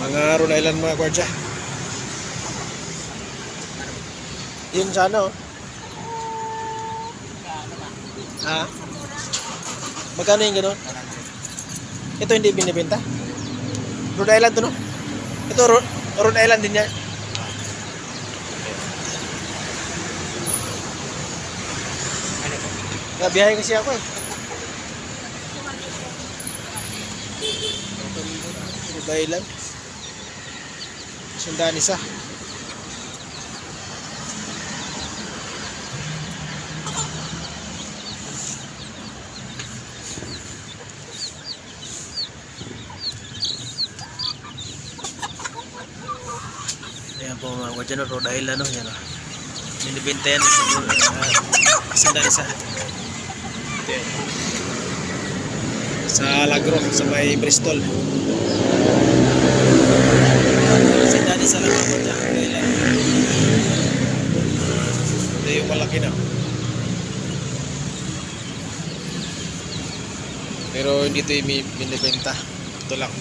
Uh, Rhode Island mga kwartya. Yun sana oh. Ha? Magkano yung gano'n? Ito hindi binibenta? Rhode Island to no? Ito Rhode Island din yan. Nabiyahe kasi ako eh. Rhode Island. Sundan isa. Ayan po mga kwadya no, Rhode Island no, yan o. Binibenta yan sa uh, sundan isa. Ito yan. Sa Lagro, sa may Bristol. Sundan isa lang Rhode Island. Ito yung malaki na. Pero hindi ito yung binibenta. Ito lang.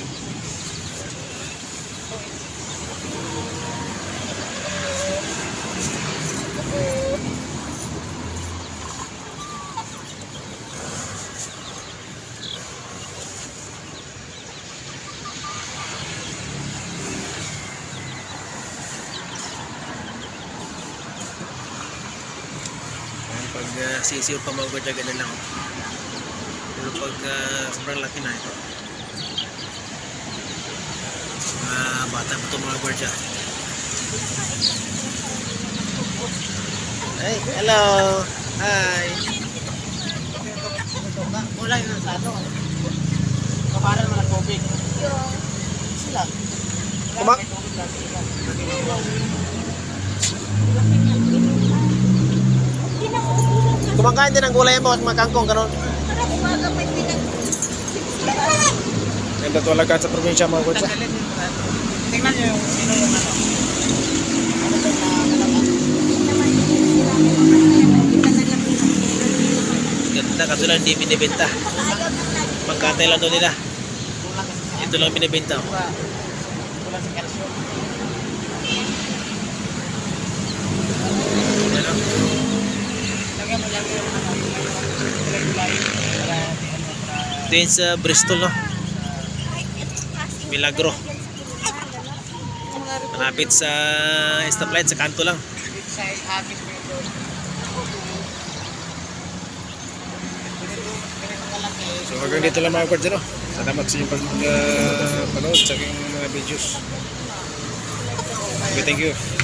Pag uh, sisiw pa mga kwadya, ganun lang. Pero pag ah, sobrang laki na ito. Mga bata pa ito mga gwardiya. Ay, hello! Hi! Wala yun sa ano. Kaparan mo ng tubig. Sila. Kuma kumakain din ng gulay mo at mga kangkong, ganun. Ganda talaga sa probinsya mga ano. Tingnan nyo yung sino yung ano. Ganda, kaso lang hindi binibenta. Magkatay lang doon nila. Ito lang binibenta. kulang sa calcium. Ano? Lagyan mo lang yung ano. Gulay-gulay. Para di ano. Para Ito yun sa Bristol, no? Milagro. Malapit sa stoplight, sa kanto lang. So hanggang dito lang mga kwartya, no? Salamat sa inyong pag-panood sa aking mga videos. Thank you.